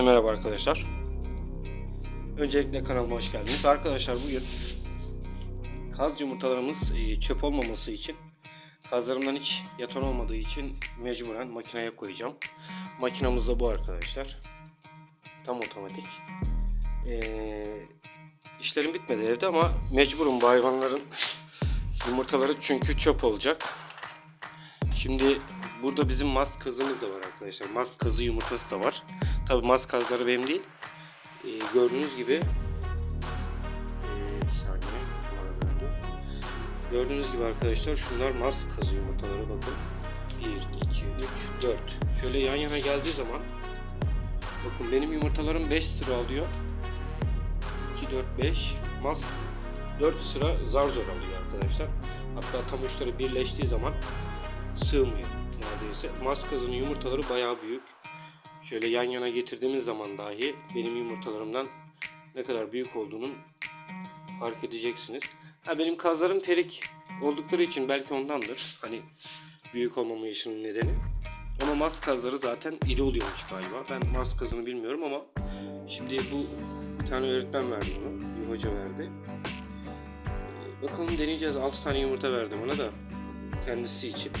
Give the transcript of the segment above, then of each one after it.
Herkese merhaba arkadaşlar. Öncelikle kanalıma hoş geldiniz. Arkadaşlar bugün kaz yumurtalarımız e, çöp olmaması için kazlarımdan hiç yatan olmadığı için mecburen makineye koyacağım. Makinamız da bu arkadaşlar. Tam otomatik. Ee, işlerim bitmedi evde ama mecburum bu hayvanların yumurtaları çünkü çöp olacak. Şimdi Burada bizim mast kazımız da var arkadaşlar. Mast kazı yumurtası da var. Tabi mask kazları benim değil. E, gördüğünüz gibi e, bir saniye. Gördüğünüz gibi arkadaşlar şunlar mask kazı yumurtaları bakın. 1, 2, 3, 4. Şöyle yan yana geldiği zaman bakın benim yumurtalarım 5 sıra alıyor. 2, 4, 5 mask 4 sıra zar zor alıyor arkadaşlar. Hatta tam uçları birleştiği zaman sığmıyor neredeyse. Maskazın yumurtaları bayağı büyük şöyle yan yana getirdiğimiz zaman dahi benim yumurtalarımdan ne kadar büyük olduğunun fark edeceksiniz. Ha, benim kazlarım terik oldukları için belki ondandır. Hani büyük olmama yaşının nedeni. Ama mas kazları zaten iri oluyormuş galiba. Ben mas kazını bilmiyorum ama şimdi bu bir tane öğretmen verdi bunu. Bir hoca verdi. Ee, bakalım deneyeceğiz. 6 tane yumurta verdim ona da kendisi için.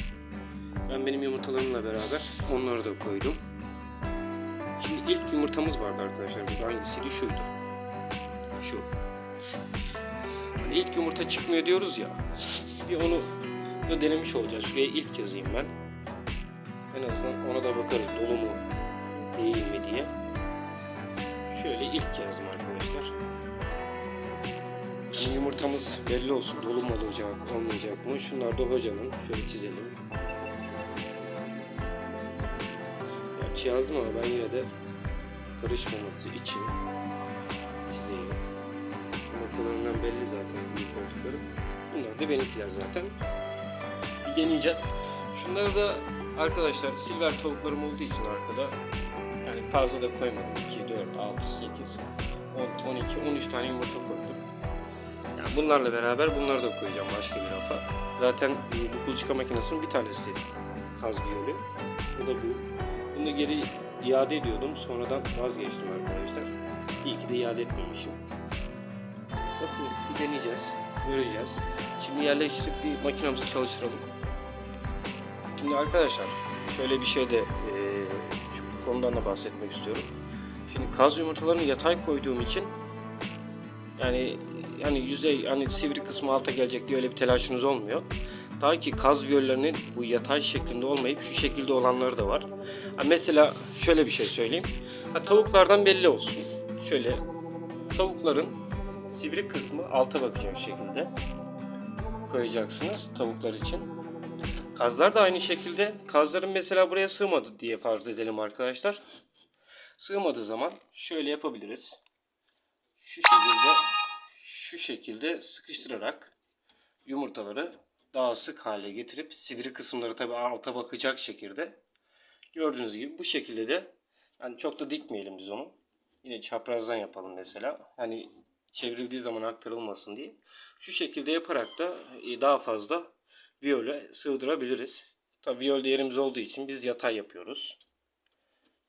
Ben benim yumurtalarımla beraber onları da koydum. İlk yumurtamız vardı arkadaşlar. Bu hangisiydi? Şuydu. Şu. Hani ilk yumurta çıkmıyor diyoruz ya. Bir onu da denemiş olacağız. Şuraya ilk yazayım ben. En azından ona da bakarız. Dolu mu değil mi diye. Şöyle ilk yazdım arkadaşlar. Şimdi yumurtamız belli olsun. Dolu mu olacak, olmayacak mı? Şunlar da hocanın. Şöyle çizelim. Şey hiç yazmadı. Ben yine de karışmaması için çizeyim. Ortalarından belli zaten büyük oldukları. Bunlar da benimkiler zaten. Bir deneyeceğiz. Şunları da arkadaşlar silver tavuklarım olduğu için arkada yani fazla da koymadım. 2, 4, 6, 8, 10, 12, 13 tane yumurta koydum. Yani bunlarla beraber bunları da koyacağım başka bir rafa. Zaten bu kuluçka makinesinin bir tanesi kaz biyoli. Bu da bu. Bunu geri iade ediyordum. Sonradan vazgeçtim arkadaşlar. İyi ki de iade etmemişim. Bakın bir deneyeceğiz. Göreceğiz. Şimdi yerleştirip bir makinamızı çalıştıralım. Şimdi arkadaşlar şöyle bir şey de e, konudan da bahsetmek istiyorum. Şimdi kaz yumurtalarını yatay koyduğum için yani yani yüzey hani sivri kısmı alta gelecek diye öyle bir telaşınız olmuyor. Daha ki kaz göllerinin bu yatay şeklinde olmayıp şu şekilde olanları da var. Ha mesela şöyle bir şey söyleyeyim. Ha, tavuklardan belli olsun. Şöyle tavukların sivri kısmı alta bakıyor şekilde koyacaksınız tavuklar için. Kazlar da aynı şekilde. Kazların mesela buraya sığmadı diye farz edelim arkadaşlar. Sığmadığı zaman şöyle yapabiliriz. Şu şekilde şu şekilde sıkıştırarak yumurtaları daha sık hale getirip sivri kısımları tabi alta bakacak şekilde gördüğünüz gibi bu şekilde de yani çok da dikmeyelim biz onu. Yine çaprazdan yapalım mesela. Hani çevrildiği zaman aktarılmasın diye. Şu şekilde yaparak da e, daha fazla viyole sığdırabiliriz. Tabi viyolde yerimiz olduğu için biz yatay yapıyoruz.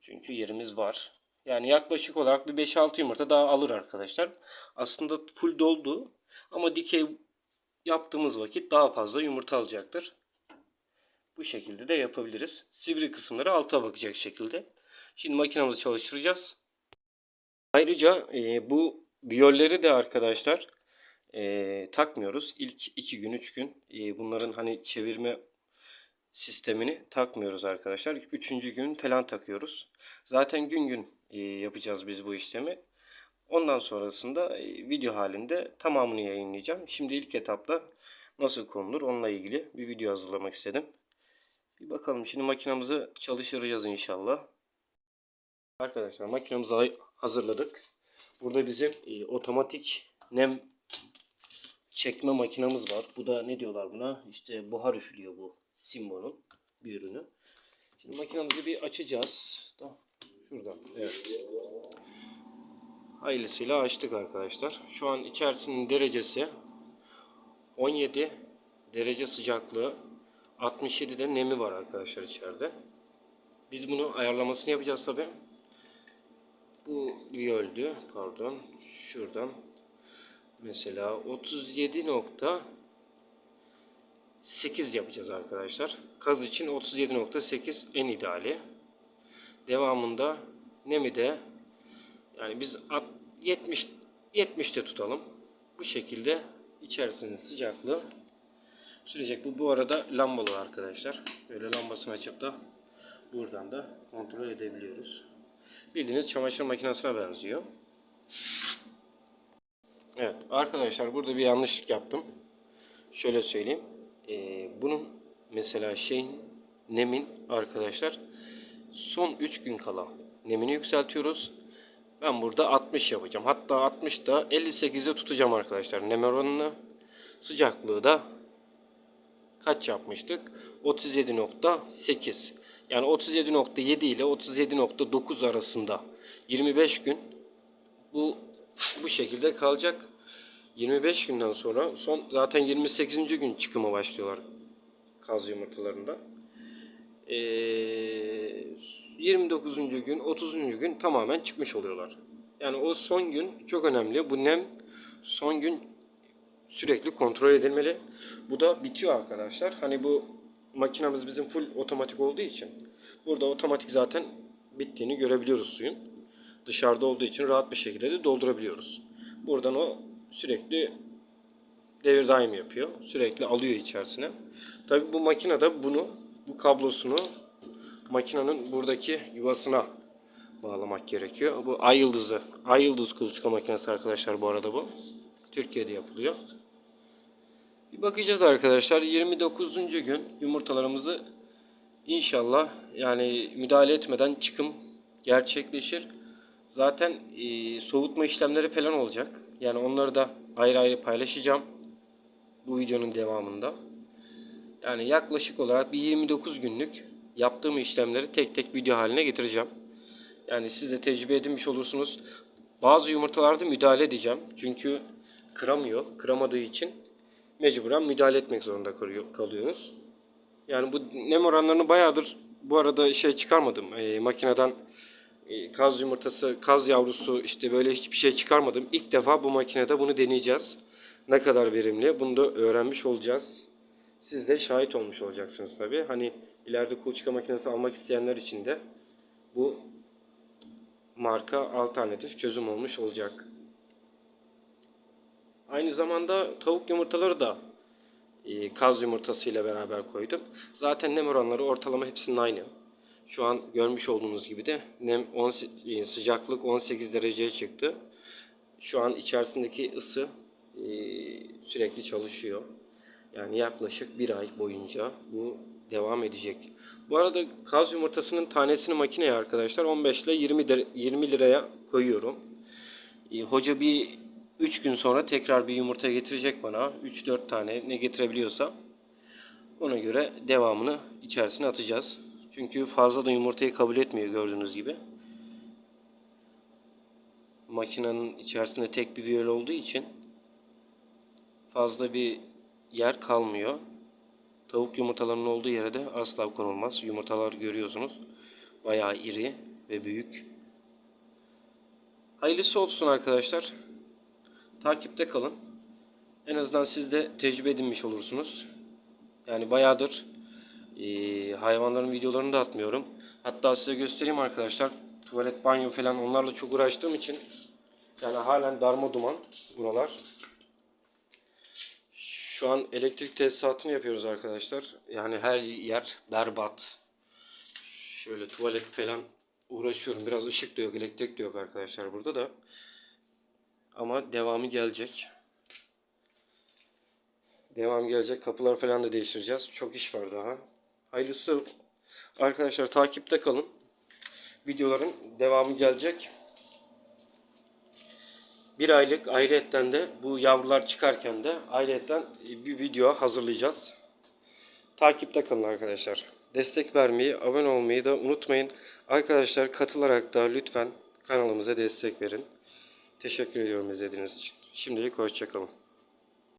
Çünkü yerimiz var. Yani yaklaşık olarak bir 5-6 yumurta daha alır arkadaşlar. Aslında full doldu ama dikey yaptığımız vakit daha fazla yumurta alacaktır. Bu şekilde de yapabiliriz. Sivri kısımları alta bakacak şekilde. Şimdi makinamızı çalıştıracağız. Ayrıca e, bu biyolleri de arkadaşlar e, takmıyoruz. İlk 2 gün 3 gün e, bunların hani çevirme sistemini takmıyoruz arkadaşlar. Üçüncü gün falan takıyoruz. Zaten gün gün e, yapacağız biz bu işlemi. Ondan sonrasında e, video halinde tamamını yayınlayacağım. Şimdi ilk etapta nasıl konulur onunla ilgili bir video hazırlamak istedim. Bir bakalım şimdi makinamızı çalıştıracağız inşallah. Arkadaşlar makinamızı hazırladık. Burada bizim e, otomatik nem çekme makinamız var. Bu da ne diyorlar buna? İşte buhar üflüyor bu Simbo'nun bir ürünü. Şimdi makinamızı bir açacağız. Şuradan. Evet hayırlısıyla açtık arkadaşlar. Şu an içerisinin derecesi 17 derece sıcaklığı 67 de nemi var arkadaşlar içeride. Biz bunu ayarlamasını yapacağız tabi. Bu bir öldü. Pardon. Şuradan. Mesela 37.8 yapacağız arkadaşlar. Kaz için 37.8 en ideali. Devamında nemi de yani biz at- 70 70'te tutalım. Bu şekilde içerisinin sıcaklığı sürecek. Bu bu arada lambalı arkadaşlar. Böyle lambasını açıp da buradan da kontrol edebiliyoruz. Bildiğiniz çamaşır makinesine benziyor. Evet arkadaşlar burada bir yanlışlık yaptım. Şöyle söyleyeyim. Ee, bunun mesela şeyin nemin arkadaşlar son 3 gün kala nemini yükseltiyoruz. Ben burada 60 yapacağım. Hatta 60 da 58'e tutacağım arkadaşlar. Nem oranını sıcaklığı da kaç yapmıştık? 37.8. Yani 37.7 ile 37.9 arasında 25 gün bu bu şekilde kalacak. 25 günden sonra son zaten 28. gün çıkıma başlıyorlar kaz yumurtalarında. Ee, 29. gün 30. gün tamamen çıkmış oluyorlar. Yani o son gün çok önemli. Bu nem son gün sürekli kontrol edilmeli. Bu da bitiyor arkadaşlar. Hani bu makinamız bizim full otomatik olduğu için burada otomatik zaten bittiğini görebiliyoruz suyun. Dışarıda olduğu için rahat bir şekilde de doldurabiliyoruz. Buradan o sürekli devir daim yapıyor. Sürekli alıyor içerisine. Tabi bu makinede bunu, bu kablosunu makinenin buradaki yuvasına bağlamak gerekiyor. Bu ay yıldızı, ay yıldız kuluçka makinesi arkadaşlar bu arada bu. Türkiye'de yapılıyor. Bir bakacağız arkadaşlar. 29. gün yumurtalarımızı inşallah yani müdahale etmeden çıkım gerçekleşir. Zaten e, soğutma işlemleri falan olacak. Yani onları da ayrı ayrı paylaşacağım. Bu videonun devamında. Yani yaklaşık olarak bir 29 günlük yaptığım işlemleri tek tek video haline getireceğim. Yani siz de tecrübe edinmiş olursunuz. Bazı yumurtalarda müdahale edeceğim. Çünkü kıramıyor. Kıramadığı için mecburen müdahale etmek zorunda kalıyor- kalıyoruz. Yani bu nem oranlarını bayağıdır bu arada şey çıkarmadım. E, makineden e, kaz yumurtası, kaz yavrusu işte böyle hiçbir şey çıkarmadım. İlk defa bu makinede bunu deneyeceğiz. Ne kadar verimli bunu da öğrenmiş olacağız. Siz de şahit olmuş olacaksınız tabi. Hani ileride kuluçka makinesi almak isteyenler için de bu marka alternatif çözüm olmuş olacak. Aynı zamanda tavuk yumurtaları da e, kaz yumurtasıyla beraber koydum. Zaten nem oranları ortalama hepsinin aynı. Şu an görmüş olduğunuz gibi de nem 10, e, sıcaklık 18 dereceye çıktı. Şu an içerisindeki ısı e, sürekli çalışıyor. Yani yaklaşık bir ay boyunca bu devam edecek. Bu arada kaz yumurtasının tanesini makineye arkadaşlar 15 ile 20, der- 20 liraya koyuyorum. E, hoca bir 3 gün sonra tekrar bir yumurta getirecek bana. 3-4 tane ne getirebiliyorsa. Ona göre devamını içerisine atacağız. Çünkü fazla da yumurtayı kabul etmiyor gördüğünüz gibi. Makinenin içerisinde tek bir viyol olduğu için fazla bir yer kalmıyor. Tavuk yumurtalarının olduğu yere de asla konulmaz. Yumurtalar görüyorsunuz. Bayağı iri ve büyük. Hayırlısı olsun arkadaşlar. Takipte kalın. En azından siz de tecrübe edinmiş olursunuz. Yani bayağıdır eee, hayvanların videolarını da atmıyorum. Hatta size göstereyim arkadaşlar. Tuvalet, banyo falan onlarla çok uğraştığım için yani halen darma duman buralar. Şu an elektrik tesisatını yapıyoruz arkadaşlar. Yani her yer berbat. Şöyle tuvalet falan uğraşıyorum. Biraz ışık da yok, elektrik de yok arkadaşlar burada da. Ama devamı gelecek. Devam gelecek. Kapılar falan da değiştireceğiz. Çok iş var daha. Hayırlısı arkadaşlar takipte kalın. Videoların devamı gelecek. Bir aylık ayrıyetten de bu yavrular çıkarken de ayrıyetten bir video hazırlayacağız. Takipte kalın arkadaşlar. Destek vermeyi, abone olmayı da unutmayın. Arkadaşlar katılarak da lütfen kanalımıza destek verin. Teşekkür ediyorum izlediğiniz için. Şimdilik hoşçakalın.